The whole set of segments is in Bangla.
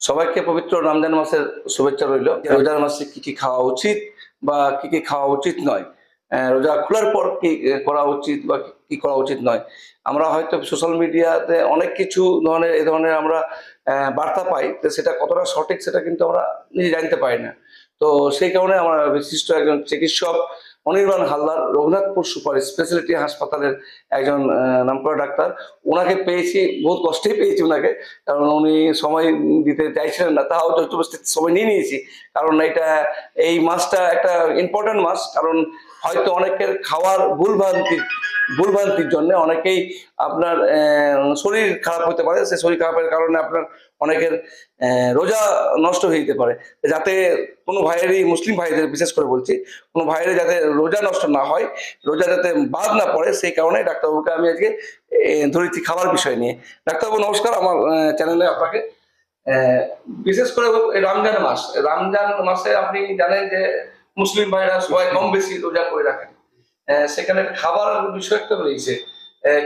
সবাইকে পবিত্র রমজান মাসের শুভেচ্ছা রইল। রোজার মাসে কি কি খাওয়া উচিত বা কি কি খাওয়া উচিত নয়? রোজা খোলার পর কি করা উচিত বা কি- করা উচিত নয়? আমরা হয়তো সোশ্যাল মিডিয়াতে অনেক কিছু ধরনের, এই ধরনের আমরা বার্তা পাই, তো সেটা কতটা সঠিক সেটা কিন্তু আমরা নিজে জানতে পারি না। তো সেই কারণে আমার বিশিষ্ট একজন চিকিৎসক অনির্বাণ হালদার, রঘুনাথপুর সুপার স্পেশালিটি হাসপাতালের একজন নাম নামকরা ডাক্তার। ওনাকে পেয়েছি, বহুত কষ্টেই পেয়েছি ওনাকে কারণ উনি সময় দিতে চাইছিলেন না, তাও যত সময় নিয়ে নিয়েছি। কারণ এটা, এই মাসটা একটা ইম্পর্টেন্ট মাস, কারণ হয়তো অনেকের খাওয়ার ভুলভ্রান্তি ভুলভ্রান্তির জন্য অনেকেই আপনার শরীর খারাপ হতে পারে, সে শরীর খারাপের কারণে আপনার অনেকের রোজা নষ্ট হয়ে যেতে পারে। যাতে কোনো ভাইয়েরই, মুসলিম ভাইদের, বিশেষ করে বলছি, কোনো ভাইয়ের যাতে রোজা নষ্ট না হয়, রোজা যাতে বাদ না পড়ে, সেই কারণে ডাক্তারবাবুকে আমি আজকে ধরেছি খাবার বিষয় নিয়ে। ডাক্তারবাবু, নমস্কার, আমার চ্যানেলে আপনাকে বিশেষ করে রমজান মাস, রমজান মাসে আপনি জানেন যে, মুসলিম ভাইরা সবাই কম বেশি রোজা করে রাখেন সেখানে খাবার বিষয় একটা রয়েছে।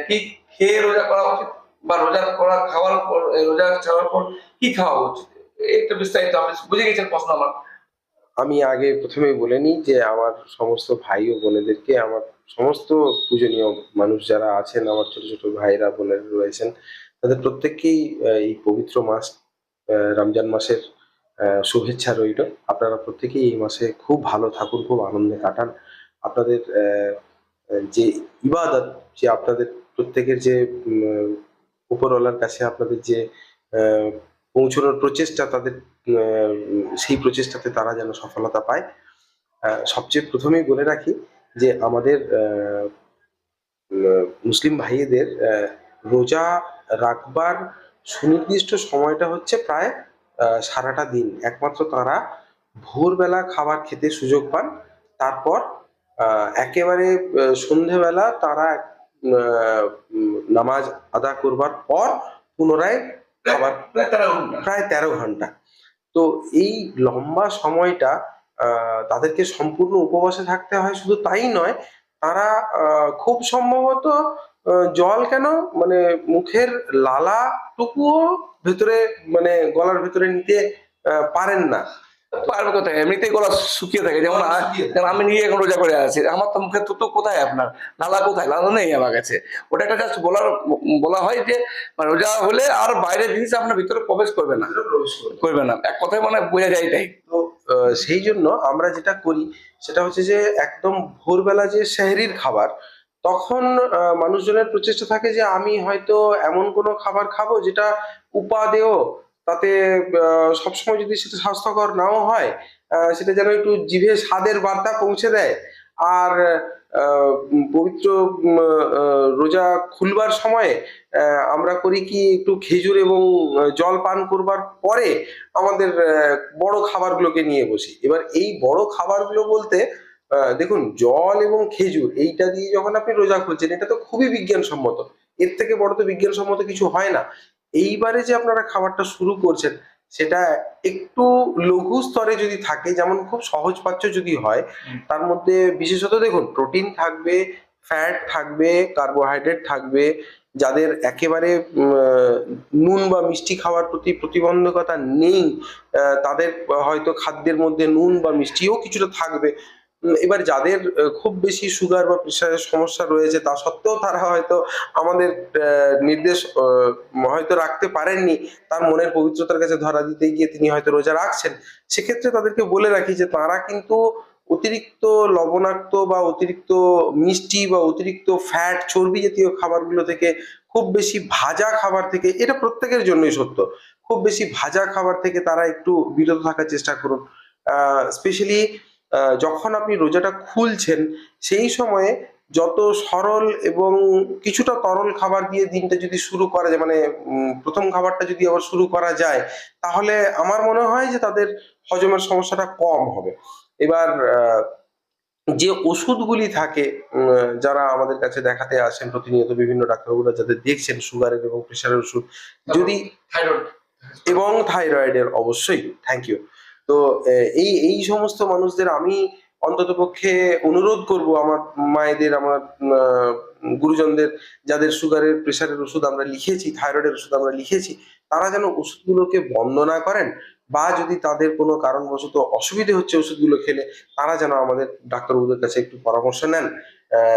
কি খেয়ে রোজা করা উচিত বা রোজা করা খাওয়ার পর রোজা ছাড়ার পর কি খাওয়া উচিত? একটা বিস্তারিত আপনি বুঝে গেছেন প্রশ্ন আমার। আমি আগে প্রথমেই বলে নিই যে আমার সমস্ত ভাই ও বোনেদেরকে আমার সমস্ত পূজনীয় মানুষ যারা আছেন, আমার ছোট ছোট ভাইরা বোনেরা রয়েছেন, তাদের প্রত্যেককেই এই পবিত্র মাস রমজান মাসের শুভেচ্ছা রইল। আপনারা প্রত্যেকেই এই মাসে খুব ভালো থাকুন, খুব আনন্দে কাটান। আপনাদের যে ইবাদত যে আপনাদের প্রত্যেকের যে উপরওয়ালার কাছে আপনাদের যে পৌঁছানোর প্রচেষ্টা তাদের সেই প্রচেষ্টাতে তারা যেন সফলতা পায়। সবচেয়ে প্রথমেই বলে রাখি যে আমাদের মুসলিম ভাইদের আহ, রোজা রাখবার সুনির্দিষ্ট সময়টা হচ্ছে প্রায় সারাটা দিন। একমাত্র তারা ভোরবেলা খাবার খেতে সুযোগ পান তারপর একেবারে সন্ধেবেলা তারা নামাজ আদা করবার পর পুনরায় খাবার প্রায় তেরো ঘণ্টা। প্রায় তেরো ঘণ্টা। তো এই লম্বা সময়টা তাদেরকে সম্পূর্ণ উপবাসে থাকতে হয় শুধু তাই নয় তারা আহ, খুব সম্ভবত জল কেন মানে মুখের লালা টুকুও ভেতরে মানে গলার ভেতরে নিতে আহ, পারেন না। পারবে কোথায়? এমনিতেই গলা শুকিয়ে থাকে যেমন যেমন আমি নিজে এখন রোজা করে আছি আমার তো মুখে তো কোথায় আপনার? লালা কোথায়? লালা নেই আমার কাছে। ওটা একটা জাস্ট বলার বলা হয় যে মানে রোজা হলে আর বাইরের জিনিস আপনার ভিতরে প্রবেশ করবে না। করবে না। এক কথায় মানে বোঝা যায় এটাই তো সেই জন্য আমরা যেটা করি সেটা হচ্ছে যে একদম ভোরবেলা যে সেহরির খাবার তখন মানুষজনের প্রচেষ্টা থাকে যে আমি হয়তো এমন কোনো খাবার খাব যেটা উপাদেয় তাতে সবসময় যদি সেটা স্বাস্থ্যকর নাও হয় সেটা যেন একটু জিভে স্বাদের বার্তা পৌঁছে দেয়। আর পবিত্র রোজা খুলবার সময়ে আমরা করি কি একটু খেজুর এবং জল পান করবার পরে আমাদের বড় খাবারগুলোকে নিয়ে বসি। এবার এই বড় খাবারগুলো বলতে দেখুন, জল এবং খেজুর, এইটা দিয়ে যখন আপনি রোজা খুলছেন, এটা তো খুবই বিজ্ঞানসম্মত। এর থেকে বড় তো বিজ্ঞানসম্মত কিছু হয় না। এইবারে যে আপনারা খাবারটা শুরু করছেন সেটা একটু লঘু স্তরে যদি থাকে যেমন খুব সহজপাচ্য যদি হয় তার মধ্যে বিশেষত দেখুন প্রোটিন থাকবে ফ্যাট থাকবে কার্বোহাইড্রেট থাকবে যাদের একেবারে নুন বা মিষ্টি খাওয়ার প্রতি প্রতিবন্ধকতা নেই তাদের হয়তো খাদ্যের মধ্যে নুন বা মিষ্টিও কিছুটা থাকবে। এবার যাদের খুব বেশি সুগার বা প্রেশারের সমস্যা রয়েছে, তা সত্ত্বেও তারা হয়তো আমাদের নির্দেশ হয়তো রাখতে পারেননি। তার মনের পবিত্রতার কাছে ধরা দিতে গিয়ে তিনি হয়তো রোজা রাখছেন। সেক্ষেত্রে তাদেরকে বলে রাখি যে তারা কিন্তু অতিরিক্ত লবণাক্ত বা অতিরিক্ত মিষ্টি বা অতিরিক্ত ফ্যাট চর্বি জাতীয় খাবারগুলো থেকে, খুব বেশি ভাজা খাবার থেকে, এটা প্রত্যেকের জন্যই সত্য, খুব বেশি ভাজা খাবার থেকে তারা একটু বিরত থাকার চেষ্টা করুন। স্পেশালি যখন আপনি রোজাটা খুলছেন সেই সময়ে যত সরল এবং কিছুটা তরল খাবার দিয়ে দিনটা যদি শুরু করা যায় মানে প্রথম খাবারটা যদি আবার শুরু করা যায় তাহলে আমার মনে হয় যে তাদের হজমের সমস্যাটা কম হবে। এবার যে ওষুধগুলি থাকে যারা আমাদের কাছে দেখাতে আসেন প্রতিনিয়ত বিভিন্ন ডাক্তারবাবুরা যাদের দেখছেন সুগারের এবং প্রেশারের ওষুধ যদি এবং থাইরয়েডের অবশ্যই থ্যাংক ইউ তো এই এই সমস্ত মানুষদের আমি অন্তত পক্ষে অনুরোধ করব আমার মায়েদের, আমার গুরুজনদের, যাদের সুগারের প্রেশারের ওষুধ আমরা লিখেছি, থাইরয়েডের ওষুধ আমরা লিখেছি, তারা যেন ওষুধগুলোকে বন্ধ না করেন বা যদি তাদের কোনো কারণবশত অসুবিধে হচ্ছে ওষুধগুলো খেলে, তারা যেন আমাদের ডাক্তারবাবুদের কাছে একটু পরামর্শ নেন।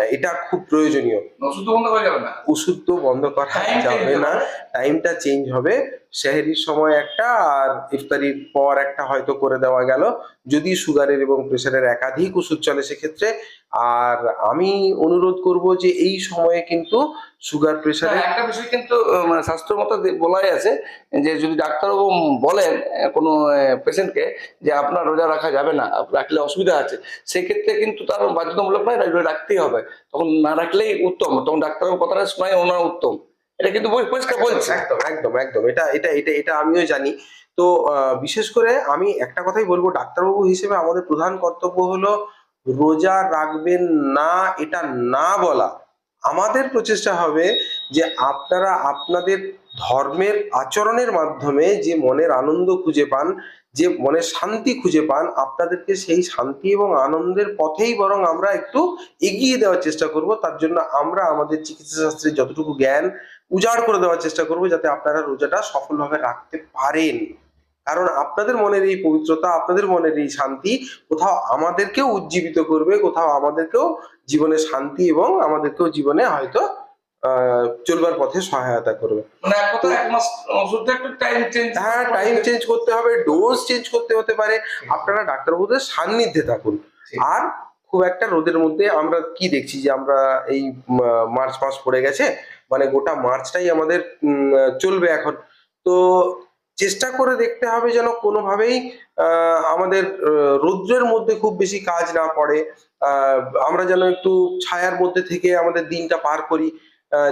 এটা খুব প্রয়োজনীয়। ওষুধ তো বন্ধ করা যাবে না। ওষুধ তো বন্ধ করা যাবে না। টাইমটা চেঞ্জ হবে। সেহেরির সময় একটা আর ইফতারির পর একটা হয়তো করে দেওয়া গেল। যদি সুগারের এবং প্রেশারের একাধিক ওষুধ চলে সেক্ষেত্রে। আর আমি অনুরোধ করব যে এই সময়ে কিন্তু সুগার প্রেশারের একটা বিষয় কিন্তু মানে স্বাস্থ্য মতো বলাই আছে যে যদি ডাক্তারবাবু বলেন কোনো পেশেন্টকে যে আপনার রোজা রাখা যাবে না রাখলে অসুবিধা আছে। সেক্ষেত্রে কিন্তু তার বাধ্যতামূলক নয় রাখতেই হবে। তখন না রাখলেই উত্তম। তখন ডাক্তারবাবু কথাটা শোনাই ওনার উত্তম। এটা কিন্তু পরিষ্কার বলছে। একদম একদম একদম। এটা এটা এটা এটা আমিও জানি। তো বিশেষ করে আমি একটা কথাই বলব, ডাক্তারবাবু হিসেবে আমাদের প্রধান কর্তব্য হলো রোজা রাখবেন না, এটা না বলা। আমাদের প্রচেষ্টা হবে যে আপনারা আপনাদের ধর্মের আচরণের মাধ্যমে যে মনের আনন্দ খুঁজে পান যে মনে শান্তি খুঁজে পান, আপনাদেরকে সেই শান্তি এবং আনন্দের পথেই বরং আমরা একটু এগিয়ে দেওয়ার চেষ্টা করব। তার জন্য আমরা আমাদের চিকিৎসা শাস্ত্রের যতটুকু জ্ঞান উজাড় করে দেওয়ার চেষ্টা করব, যাতে আপনারা রোজাটা সফলভাবে রাখতে পারেন। কারণ আপনাদের মনের এই পবিত্রতা, আপনাদের মনের এই শান্তি কোথাও আমাদেরকেও উজ্জীবিত করবে, কোথাও আমাদেরকেও জীবনে শান্তি এবং আমাদেরকেও জীবনে হয়তো চলবার পথে সহায়তা করবে। মানে হ্যাঁ টাইম চেঞ্জ করতে হবে ডোজ চেঞ্জ করতে হতে পারে। আপনারা ডাক্তারবাবুদের সান্নিধ্যে থাকুন। আর খুব একটা রোদের মধ্যে আমরা কি দেখছি যে আমরা এই মার্চ মাস পড়ে গেছে মানে গোটা মার্চটাই আমাদের চলবে এখন। তো চেষ্টা করে দেখতে হবে যেন কোনোভাবেই আহ, আমাদের রৌদ্রের মধ্যে খুব বেশি কাজ না পড়ে। আহ, আমরা যেন একটু ছায়ার মধ্যে থেকে আমাদের দিনটা পার করি।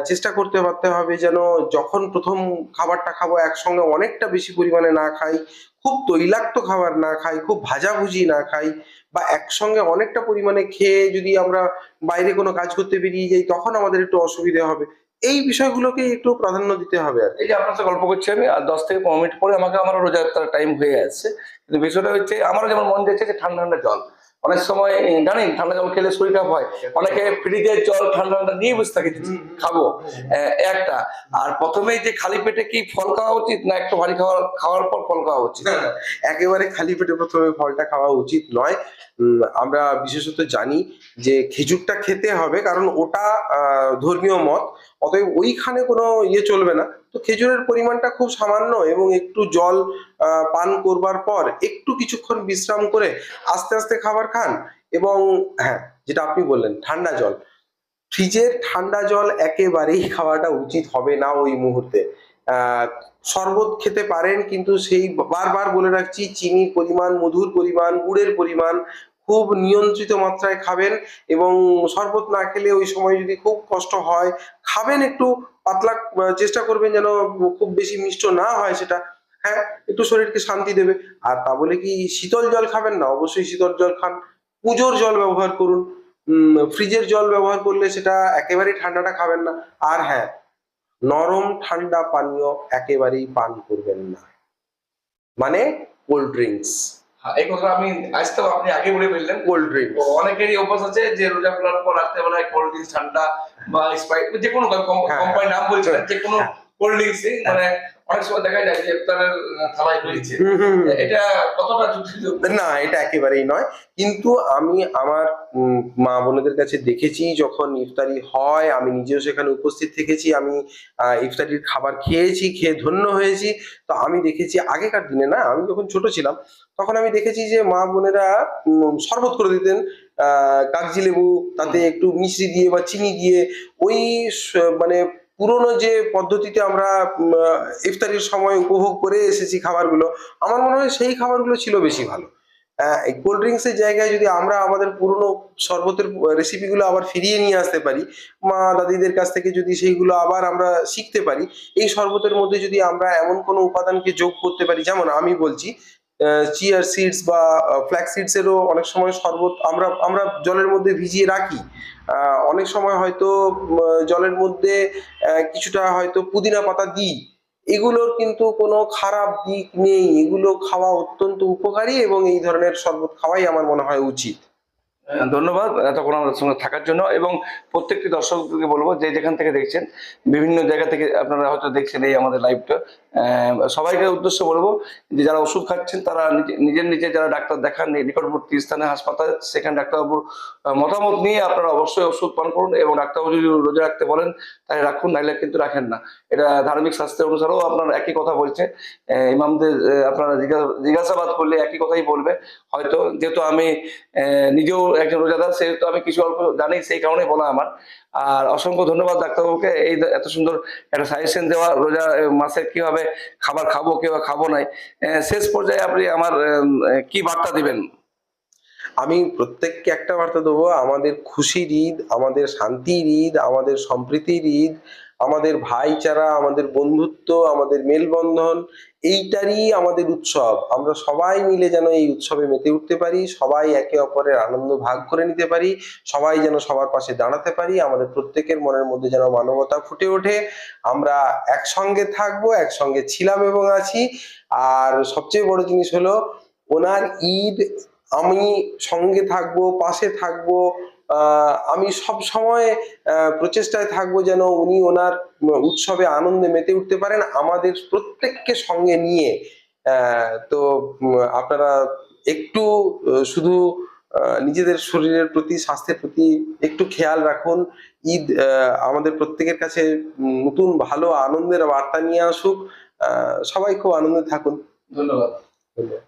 চেষ্টা করতে পারতে হবে যেন যখন প্রথম খাবারটা খাব একসঙ্গে অনেকটা বেশি পরিমাণে না খাই, খুব তৈলাক্ত খাবার না খাই, খুব ভাজাভুজি না খাই বা একসঙ্গে অনেকটা পরিমাণে খেয়ে যদি আমরা বাইরে কোনো কাজ করতে বেরিয়ে যাই, তখন আমাদের একটু অসুবিধে হবে। এই বিষয়গুলোকে একটু প্রাধান্য দিতে হবে আর এই যে আপনার সাথে গল্প করছি আমি, আর দশ থেকে পনেরো মিনিট পরে আমাকে আমার রোজা টাইম হয়ে আসছে কিন্তু বিষয়টা হচ্ছে, আমারও যেমন মন যাচ্ছে যে ঠান্ডা ঠান্ডা জল। অনেক সময় জানেন ঠান্ডা জল খেলে শরীর খারাপ হয় অনেকে ফ্রিজে জল ঠান্ডা ঠান্ডা নিয়ে বসে থাকে খাব। একটা। আর প্রথমেই যে খালি পেটে কি ফল খাওয়া উচিত না একটু ভারী খাওয়ার খাওয়ার পর ফল খাওয়া উচিত? একেবারে খালি পেটে প্রথমে ফলটা খাওয়া উচিত নয়। আমরা বিশেষত জানি যে খেজুরটা খেতে হবে কারণ ওটা ধর্মীয় মত অতএব ওইখানে কোনো ইয়ে চলবে না। তো খেজুরের পরিমাণটা খুব সামান্য এবং একটু জল পান করবার পর একটু কিছুক্ষণ বিশ্রাম করে আস্তে আস্তে খাবার খান এবং হ্যাঁ যেটা আপনি বললেন, ঠান্ডা জল। ফ্রিজের ঠান্ডা জল একেবারেই খাওয়াটা উচিত হবে না ওই মুহূর্তে। শরবত খেতে পারেন কিন্তু সেই বারবার বলে রাখছি চিনির পরিমাণ, মধুর পরিমাণ, গুড়ের পরিমাণ খুব নিয়ন্ত্রিত মাত্রায় খাবেন এবং শরবত না খেলে ওই সময় যদি খুব কষ্ট হয়, খাবেন একটু পাতলা চেষ্টা করবেন যেন খুব বেশি মিষ্ট না হয় সেটা। হ্যাঁ একটু শরীরকে শান্তি দেবে। আর তা বলে কি শীতল জল খাবেন না অবশ্যই শীতল জল খান। পুজোর জল ব্যবহার করুন। ফ্রিজের জল ব্যবহার করলে সেটা একেবারেই ঠান্ডাটা খাবেন না। আর হ্যাঁ নরম ঠান্ডা পানীয় একেবারেই পান করবেন না। মানে কোল্ড ড্রিঙ্কস। হ্যাঁ, এই কথা আমি আসতেও আপনি আগে বলে ফেললেন। Cold drinks. অনেকেরই অভ্যাস আছে যে রোজা খোলার পর রাত্রেবেলায় কোল্ড ড্রিঙ্কস ঠান্ডা বা স্প্রাইট যে কোনো হ্যাঁ, কোম্পানি নাম বলছে যে কোনো হ্যাঁ। কোল্ড ড্রিঙ্কস মানে অনেক সময় দেখা যায় যে ইফতারের থালায় রয়েছে। এটা কতটা না এটা একেবারেই নয়। কিন্তু আমি আমার মা বোনেদের কাছে দেখেছি যখন ইফতারি হয় আমি নিজেও সেখানে উপস্থিত থেকেছি আমি ইফতারির খাবার খেয়েছি খেয়ে ধন্য হয়েছি। তো আমি দেখেছি আগেকার দিনে না আমি যখন ছোট ছিলাম তখন আমি দেখেছি যে মা বোনেরা শরবত করে দিতেন আহ কাগজি লেবু তাতে একটু মিশ্রি দিয়ে বা চিনি দিয়ে ওই মানে পুরোনো যে পদ্ধতিতে আমরা ইফতারির সময় উপভোগ করে এসেছি খাবারগুলো, আমার মনে হয় সেই খাবারগুলো ছিল বেশি ভালো। কোল্ড ড্রিঙ্কসের জায়গায় যদি আমরা আমাদের পুরনো শরবতের রেসিপিগুলো আবার ফিরিয়ে নিয়ে আসতে পারি, মা দাদিদের কাছ থেকে যদি সেইগুলো আবার আমরা শিখতে পারি, এই শরবতের মধ্যে যদি আমরা এমন কোনো উপাদানকে যোগ করতে পারি, যেমন আমি বলছি চিয়ার সিডস বা ফ্ল্যাক্স সিডসেরও অনেক সময় শরবত আমরা আমরা জলের মধ্যে ভিজিয়ে রাখি। অনেক সময় হয়তো জলের মধ্যে কিছুটা হয়তো পুদিনা পাতা দিই। এগুলোর কিন্তু কোনো খারাপ দিক নেই। এগুলো খাওয়া অত্যন্ত উপকারী এবং এই ধরনের শরবত খাওয়াই আমার মনে হয় উচিত। ধন্যবাদ এতক্ষণ আমাদের সঙ্গে থাকার জন্য এবং প্রত্যেকটি দর্শককে বলব যে যেখান থেকে দেখছেন, বিভিন্ন জায়গা থেকে আপনারা হয়তো দেখছেন এই আমাদের লাইভটা সবাইকে উদ্দেশ্য বলব যে যারা ওষুধ খাচ্ছেন, তারা নিজে- নিজের নিজে যারা ডাক্তার দেখান নিকটবর্তী স্থানে হাসপাতাল, সেখানে ডাক্তারবাবুর মতামত নিয়ে আপনারা অবশ্যই ওষুধ পান করুন এবং ডাক্তারবাবু যদি রোজা রাখতে বলেন, তাহলে রাখুন নাইলে কিন্তু রাখেন না। এটা ধার্মিক শাস্ত্রের অনুসারেও আপনার একই কথা বলছে। ইমামদের আপনারা জিজ্ঞাসা- জিজ্ঞাসাবাদ করলে একই কথাই বলবে। হয়তো যেহেতু আমি নিজেও একজন রোজাদার সেহেতু আমি কিছু অল্প জানি, সেই কারণে বলা আমার। আর অসংখ্য ধন্যবাদ ডাক্তারবাবুকে, এই এত সুন্দর একটা সাজেশন দেওয়া, রোজা মাসে কীভাবে খাবার খাব, কীভাবে খাব নাই। শেষ পর্যায়ে আপনি আমার কি বার্তা দিবেন? আমি প্রত্যেককে একটা বার্তা দেবো, আমাদের খুশির ঈদ, আমাদের শান্তির ঈদ, আমাদের সম্প্রীতির ঈদ আমাদের ভাইচারা, আমাদের বন্ধুত্ব, আমাদের মেলবন্ধন, এইটারই আমাদের উৎসব। আমরা সবাই মিলে যেন এই উৎসবে মেতে উঠতে পারি, সবাই একে অপরের আনন্দ ভাগ করে নিতে পারি, সবাই যেন সবার পাশে দাঁড়াতে পারি, আমাদের প্রত্যেকের মনের মধ্যে যেন মানবতা ফুটে ওঠে। আমরা একসঙ্গে থাকব, একসঙ্গে ছিলাম এবং আছি। আর সবচেয়ে বড় জিনিস হলো, ওনার ঈদ আমি সঙ্গে থাকব, পাশে থাকব আমি সব সময় প্রচেষ্টায় থাকব যেন উনি ওনার উৎসবে আনন্দে মেতে উঠতে পারেন আমাদের প্রত্যেককে সঙ্গে নিয়ে। তো আপনারা একটু শুধু নিজেদের শরীরের প্রতি স্বাস্থ্যের প্রতি একটু খেয়াল রাখুন। ঈদ আমাদের প্রত্যেকের কাছে নতুন ভালো আনন্দের বার্তা নিয়ে আসুক। সবাই খুব আনন্দে থাকুন। ধন্যবাদ। ধন্যবাদ।